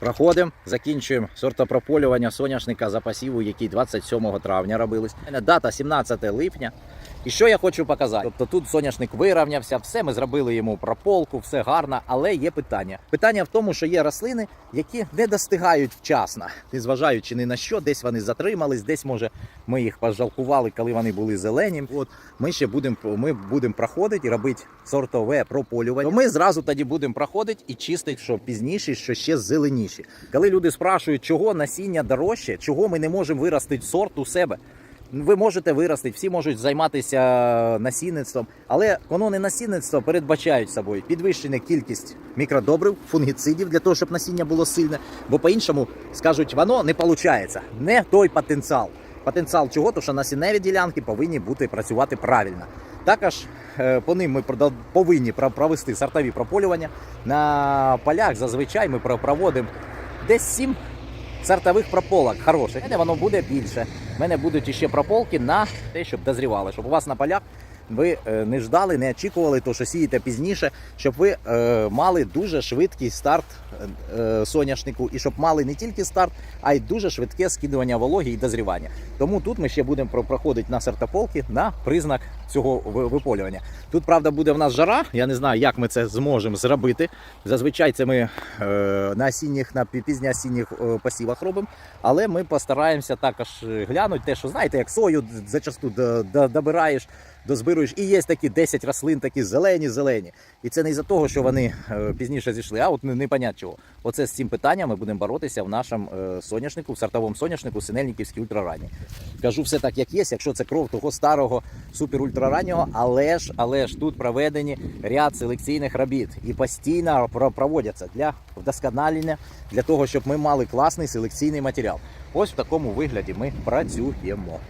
Проходимо, закінчуємо сортопрополювання соняшника за пасіву, який 27 травня робились. Дата 17 липня. І що я хочу показати? Тобто тут соняшник вирівнявся, все ми зробили йому прополку, все гарно, але є питання. Питання в тому, що є рослини, які не достигають вчасно, незважаючи ні на що, десь вони затримались, десь може ми їх пожалкували, коли вони були зелені. От ми ще будемо ми будемо проходити і робити сортове прополювання. Ми зразу тоді будемо проходити і чистити, що пізніше, що ще зеленіші. Коли люди спрашують, чого насіння дорожче, чого ми не можемо виростити сорт у себе. Ви можете виростити, всі можуть займатися насінництвом, але воно не насінництво передбачають собою підвищення кількість мікродобрив, фунгіцидів для того, щоб насіння було сильне. Бо по-іншому скажуть, воно не виходить, не той потенціал. Потенціал чого? То що насінневі ділянки повинні бути працювати правильно. Також е, по ним ми повинні провести сортові прополювання. На полях зазвичай ми проводимо десь 7 сортових прополок хороших. Мене воно буде більше. У мене будуть ще прополки на те, щоб дозрівали, щоб у вас на полях ви е, не ждали, не очікували, то що сієте пізніше, щоб ви е, мали дуже швидкий старт е, соняшнику, і щоб мали не тільки старт, а й дуже швидке скидування вологи і дозрівання. Тому тут ми ще будемо проходити на сортополки на признак цього виполювання. Тут, правда, буде в нас жара. Я не знаю, як ми це зможемо зробити. Зазвичай це ми на осінніх, на пі- пізньоосінніх посівах робимо. Але ми постараємося також глянути те, що знаєте, як сою зачасту до- до- добираєш, дозбируєш. І є такі 10 рослин, такі зелені, зелені. І це не із-за того, що вони е, пізніше зійшли, а от не, не чого. Оце з цим питанням ми будемо боротися в нашому е, соняшнику, в сортовому соняшнику Синельниківській ультраранні. Кажу все так, як є, якщо це кров того старого супер ультрараннього, але ж, але ж тут проведені ряд селекційних робіт і постійно проводяться для вдосконалення, для того, щоб ми мали класний селекційний матеріал. Ось в такому вигляді ми працюємо.